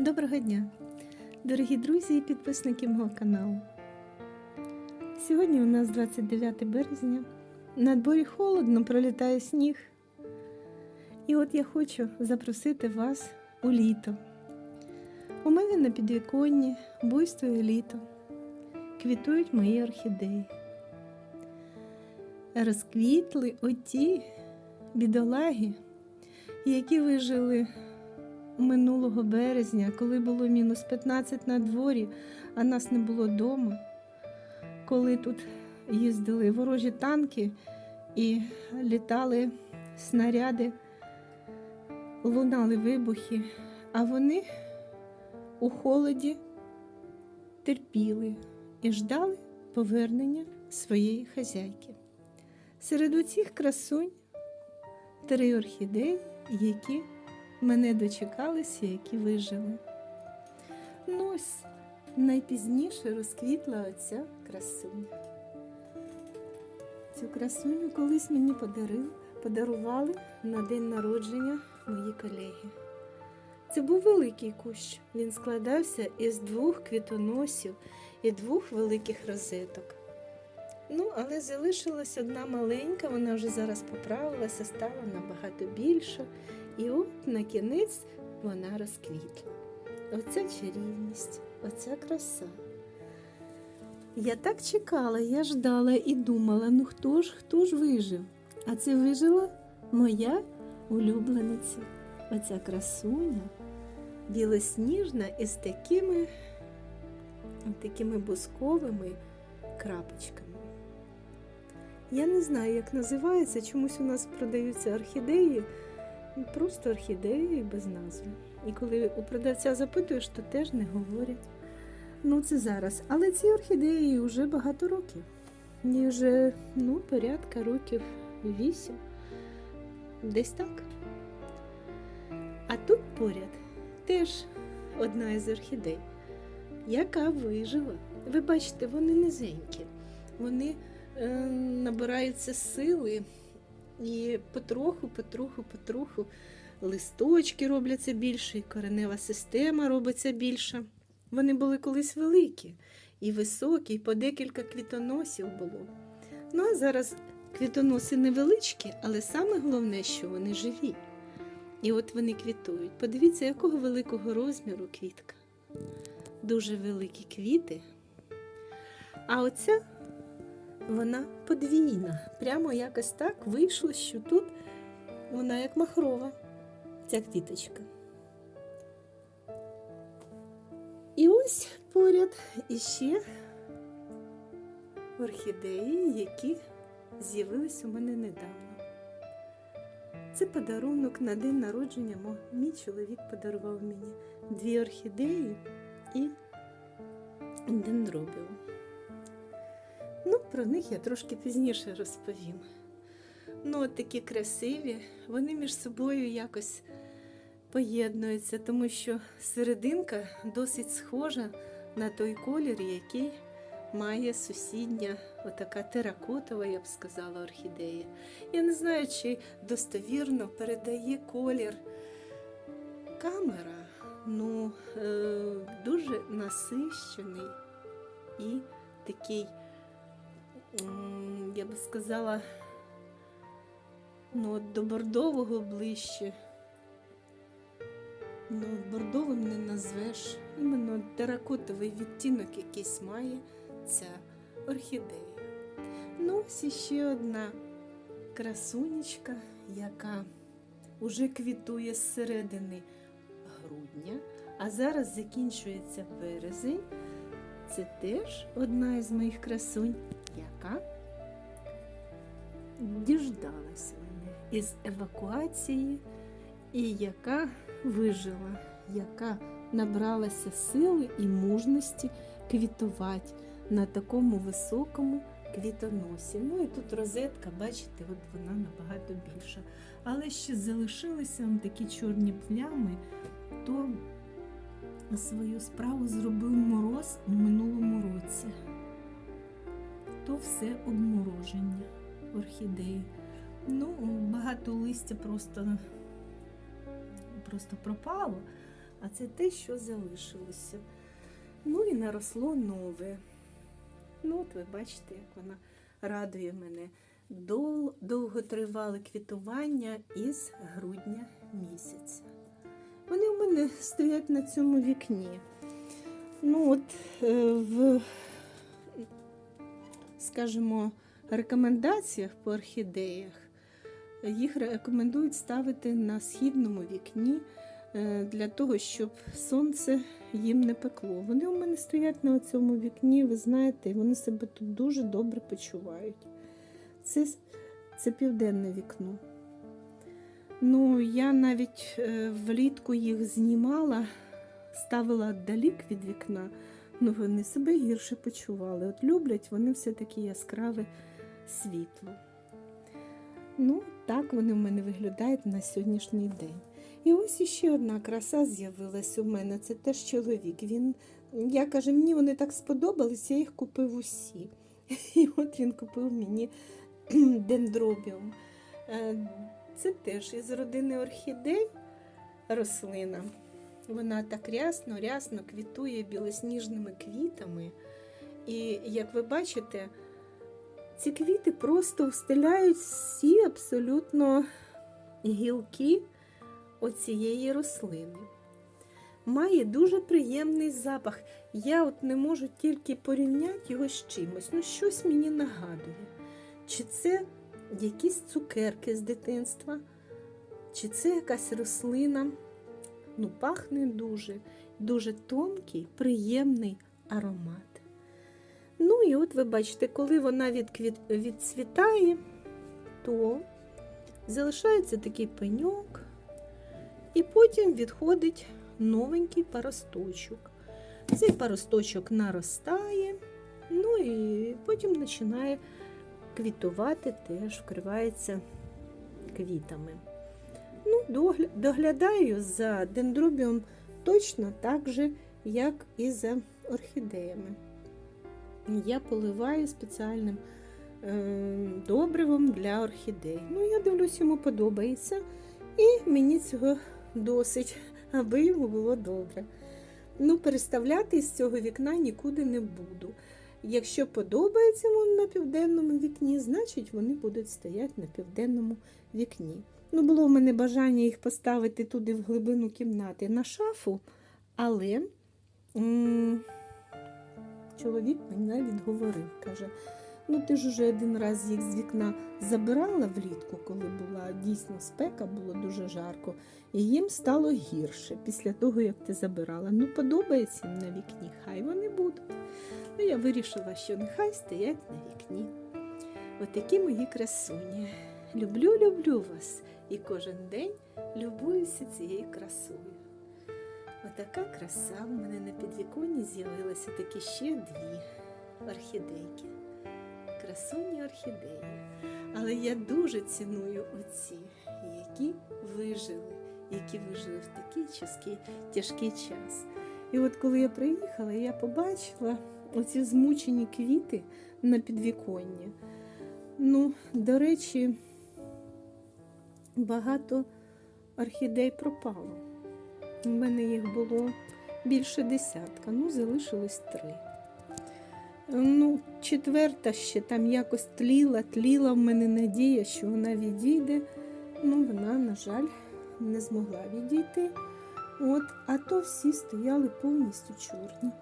Доброго дня, дорогі друзі і підписники мого каналу. Сьогодні у нас 29 березня. На дворі холодно, пролітає сніг. І от я хочу запросити вас у літо. У мене на підвіконні буйствує літо. Квітують мої орхідеї. Розквітли оті бідолаги, які вижили минулого березня, коли було мінус 15 на дворі, а нас не було вдома, коли тут їздили ворожі танки і літали снаряди, лунали вибухи, а вони у холоді терпіли і ждали повернення своєї хазяйки. Серед усіх красунь три орхідеї, які мене дочекалися, які вижили. Ну ось найпізніше розквітла оця красуня. Цю красуню колись мені подарили, подарували на день народження мої колеги. Це був великий кущ. Він складався із двох квітоносів і двох великих розеток. Ну, але залишилась одна маленька, вона вже зараз поправилася, стала набагато більша. І от на кінець вона розквітла. Оця чарівність, оця краса. Я так чекала, я ждала і думала, ну хто ж, хто ж вижив? А це вижила моя улюблениця, оця красуня, білосніжна із такими, такими бусковими крапочками. Я не знаю, як називається, чомусь у нас продаються орхідеї. Просто орхідеї без назви. І коли у продавця запитуєш, то теж не говорять. Ну, це зараз. Але ці орхідеї вже багато років. Мені вже ну, порядка років вісім. Десь так. А тут поряд теж одна із орхідей, яка вижила. Ви бачите, вони низенькі, вони е, набираються сили. І потроху, потроху, потроху листочки робляться більше, і коренева система робиться більша. Вони були колись великі і високі, і по декілька квітоносів було. Ну а зараз квітоноси невеличкі, але саме головне, що вони живі. І от вони квітують. Подивіться, якого великого розміру квітка. Дуже великі квіти. А оця вона подвійна. Прямо якось так вийшло, що тут вона як махрова, ця квіточка. І ось поряд іще орхідеї, які з'явились у мене недавно. Це подарунок на день народження. Мій чоловік подарував мені дві орхідеї і дендробіум. Ну, про них я трошки пізніше розповім. Ну, от такі красиві, вони між собою якось поєднуються, тому що серединка досить схожа на той колір, який має сусідня, отака теракотова, я б сказала, орхідея. Я не знаю, чи достовірно передає колір камера, ну е, дуже насищений і такий я би сказала, ну, от до бордового ближче. Ну, бордовим не назвеш. Іменно теракотовий відтінок якийсь має ця орхідея. Ну, ось іще одна красунечка, яка уже квітує з середини грудня, а зараз закінчується березень. Це теж одна із моїх красунь, яка діждалась мене із евакуації і яка вижила, яка набралася сили і мужності квітувати на такому високому квітоносі. Ну і тут розетка, бачите, от вона набагато більша. Але ще залишилися он такі чорні плями, то свою справу зробив мороз у минулому році. То все обмороження орхідеї. Ну, багато листя просто, просто пропало, а це те, що залишилося. Ну і наросло нове. Ну, от ви бачите, як вона радує мене. Дол, довготривале квітування із грудня місяця. Вони у мене стоять на цьому вікні. Ну, от е, в, скажімо, рекомендаціях по орхідеях їх рекомендують ставити на східному вікні е, для того, щоб сонце їм не пекло. Вони у мене стоять на цьому вікні, ви знаєте, вони себе тут дуже добре почувають. Це, це південне вікно. Ну, я навіть е, влітку їх знімала, ставила далік від вікна, ну вони себе гірше почували. От люблять вони все-таки яскраве світло. Ну, так вони в мене виглядають на сьогоднішній день. І ось іще одна краса з'явилась у мене. Це теж чоловік. Він, я каже, мені вони так сподобались, я їх купив усі. І от він купив мені дендробіум. Е, Це теж із родини орхідей рослина. Вона так рясно, рясно квітує білосніжними квітами. І як ви бачите, ці квіти просто встиляють всі абсолютно гілки оцієї рослини. Має дуже приємний запах. Я от не можу тільки порівняти його з чимось. Ну, щось мені нагадує. Чи це якісь цукерки з дитинства, чи це якась рослина. Ну, пахне дуже, дуже тонкий, приємний аромат. Ну і от ви бачите, коли вона відквіт... відцвітає, то залишається такий пеньок, і потім відходить новенький паросточок. Цей паросточок наростає, ну і потім починає квітувати, теж вкривається квітами. Ну, доглядаю за дендробіум точно так же, як і за орхідеями. Я поливаю спеціальним е, добривом для орхідей. Ну, я дивлюсь, йому подобається, і мені цього досить, аби йому було добре. Ну, переставляти з цього вікна нікуди не буду. Якщо подобається воно на південному вікні, значить вони будуть стояти на південному вікні. Ну, було в мене бажання їх поставити туди в глибину кімнати на шафу, але м- чоловік мене відговорив, каже: ну ти ж уже один раз їх з вікна забирала влітку, коли була дійсно спека, було дуже жарко, і їм стало гірше після того, як ти забирала. Ну, подобається їм на вікні, хай вони будуть. Ну, я вирішила, що нехай стоять на вікні. Отакі мої красуні. Люблю, люблю вас і кожен день любуюся цією красою. Отака краса в мене на підвіконні з'явилася такі ще дві орхідейки. Красуні орхідеї. Але я дуже ціную оці, які вижили, які вижили в такий тяжкий, тяжкий час. І от коли я приїхала, я побачила оці змучені квіти на підвіконні. Ну, до речі, багато орхідей пропало. У мене їх було більше десятка, ну, залишилось три. Ну, четверта ще там якось тліла, тліла в мене надія, що вона відійде. Ну, вона, на жаль, не змогла відійти. От, а то всі стояли повністю чорні.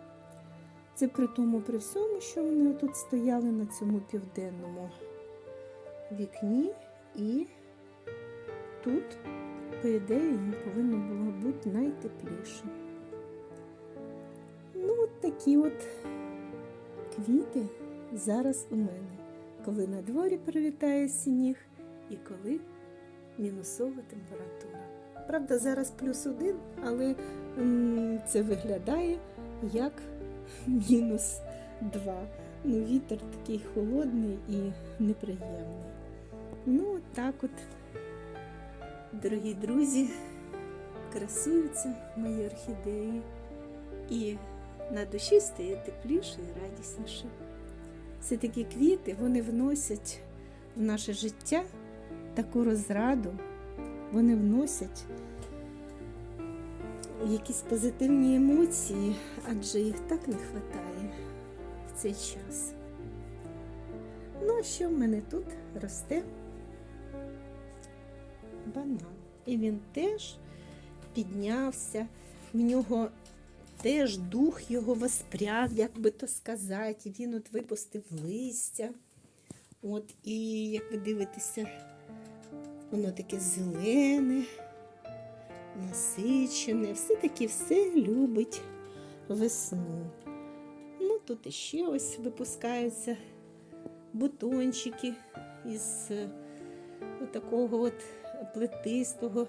Це при тому, при всьому, що вони тут стояли на цьому південному вікні, і тут, по ідеї, їм повинно було бути найтепліше. Ну, от такі от квіти зараз у мене, коли на дворі привітає сніг і коли мінусова температура. Правда, зараз плюс один, але це виглядає як мінус два. Ну, вітер такий холодний і неприємний. Ну, так от, дорогі друзі, красуються мої орхідеї. І на душі стає тепліше і радісніше. Це такі квіти, вони вносять в наше життя таку розраду, вони вносять якісь позитивні емоції, адже їх так не вистачає в цей час. Ну, а що в мене тут росте? Банан. І він теж піднявся, в нього теж дух його воспряг, як би то сказати. Він от випустив листя. От, і як ви дивитеся, воно таке зелене, насичене, все-таки все любить весну. Ну, тут іще ось випускаються бутончики із е, такого от плетистого,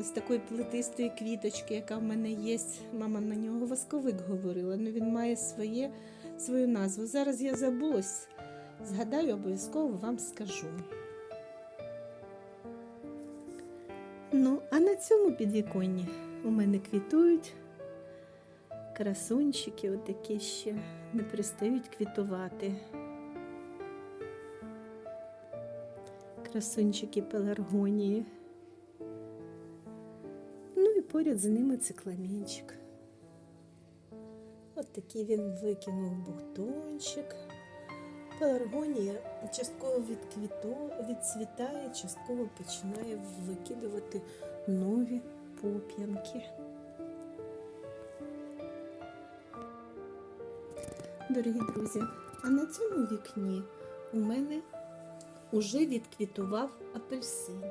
з такої плетистої квіточки, яка в мене є. Мама на нього восковик говорила, але він має своє, свою назву. Зараз я забулась, згадаю, обов'язково вам скажу. Ну, а на цьому підвіконні у мене квітують красунчики, отакі ще не перестають квітувати. Красунчики пеларгонії. Ну і поряд з ними цикламінчик. От такий він викинув бутончик. Пеларгонія частково відквіто, відцвітає, частково починає викидувати нові поп'янки. Дорогі друзі, а на цьому вікні у мене уже відквітував апельсин.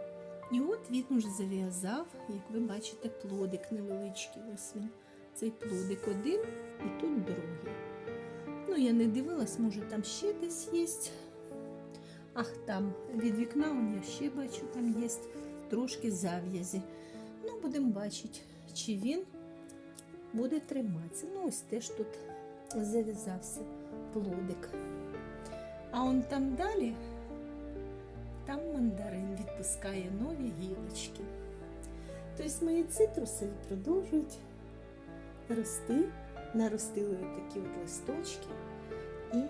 І от він уже зав'язав, як ви бачите, плодик невеличкий. Ось він. Цей плодик один і тут другий. Ну, я не дивилась, може там ще десь є. Ах, там від вікна у я ще бачу, там є трошки зав'язі. Ну, будемо бачити, чи він буде триматися. Ну, ось теж тут зав'язався плодик. А он там далі, там мандарин відпускає нові гілочки. Тобто мої цитруси продовжують рости, наростили такі от листочки і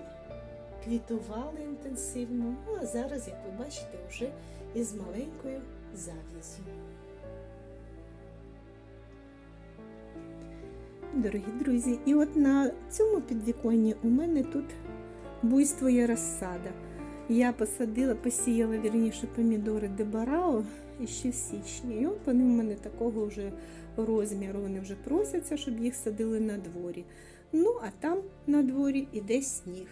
квітували інтенсивно. Ну а зараз, як ви бачите, вже із маленькою зав'язю. Дорогі друзі, і от на цьому підвіконні у мене тут буйство є розсада. Я посадила, посіяла вірніше помідори дебарао ще в січні. І от вони в мене такого вже розміру. Вони вже просяться, щоб їх садили на дворі. Ну, а там на дворі іде сніг.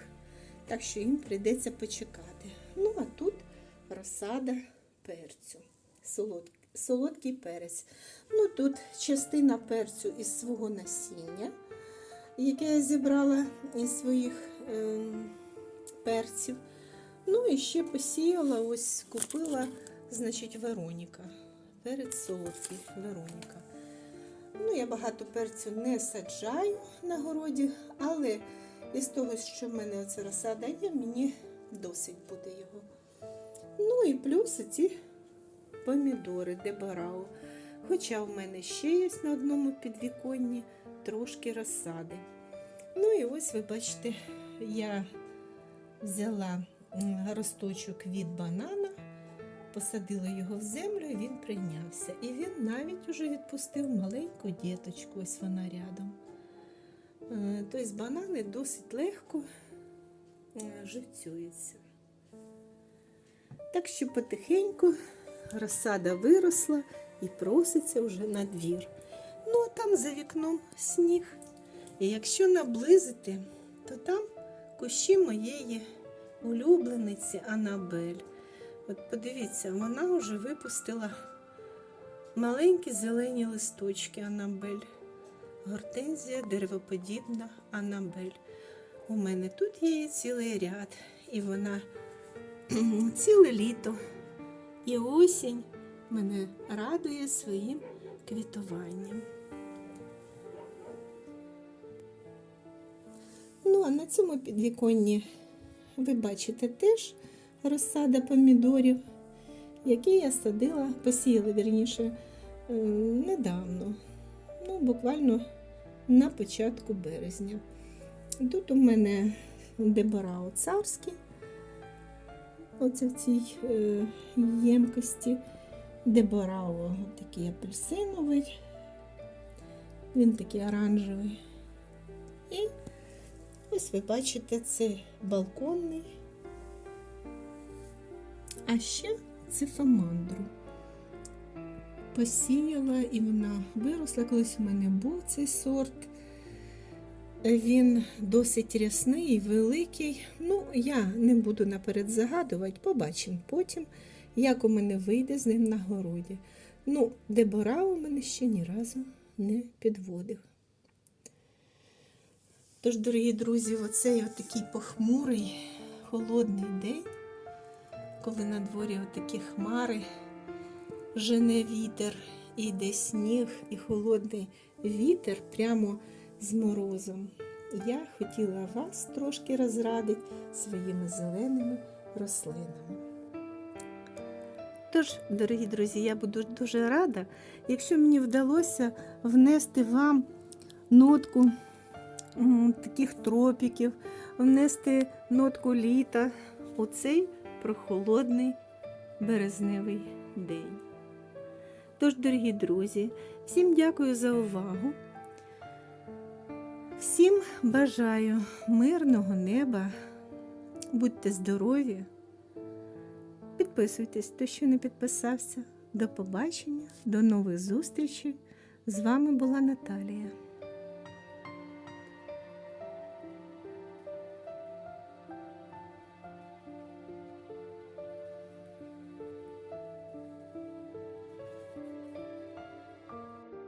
Так що їм прийдеться почекати. Ну, а тут розсада перцю. Солодкий, солодкий перець. Ну, тут частина перцю із свого насіння, яке я зібрала із своїх е, перців. Ну і ще посіяла, ось купила, значить, Вероніка. Перець солодкий Вероніка. Ну, я багато перцю не саджаю на городі, але із того, що в мене оця розсада є, мені досить буде його. Ну і плюс ці помідори дебарау. Хоча в мене ще є на одному підвіконні трошки розсади. Ну і ось ви бачите, я взяла росточок від банана, посадила його в землю, і він прийнявся. І він навіть уже відпустив маленьку діточку, ось вона рядом. Е, Тобто банани досить легко е, живцюються. Так що потихеньку розсада виросла і проситься вже на двір. Ну, а там за вікном сніг. І якщо наблизити, то там кущі моєї улюблениці Анабель. От подивіться, вона вже випустила маленькі зелені листочки Анабель. Гортензія деревоподібна Анабель. У мене тут є цілий ряд, і вона ціле літо і осінь мене радує своїм квітуванням. Ну, а на цьому підвіконні ви бачите теж розсада помідорів, які я садила, посіяла вірніше е, недавно, ну, буквально на початку березня. Тут у мене дебарао царський, оце в цій е, ємкості, дебарао такий апельсиновий, Він такий оранжевий. І ось ви бачите, це балконний. А ще цифамандру. Посіяла і вона виросла. Колись у мене був цей сорт. Він досить рясний і великий. Ну, я не буду наперед загадувати, побачимо потім, як у мене вийде з ним на городі. Ну, дебора у мене ще ні разу не підводив. Тож, дорогі друзі, оцей отакий похмурий, холодний день, коли на дворі отакі хмари, жене вітер, і йде сніг, і холодний вітер прямо з морозом. Я хотіла вас трошки розрадити своїми зеленими рослинами. Тож, дорогі друзі, я буду дуже рада, якщо мені вдалося внести вам нотку таких тропіків, внести нотку літа у цей прохолодний березневий день. Тож, дорогі друзі, всім дякую за увагу. Всім бажаю мирного неба, будьте здорові. Підписуйтесь, хто ще не підписався. До побачення, до нових зустрічей. З вами була Наталія.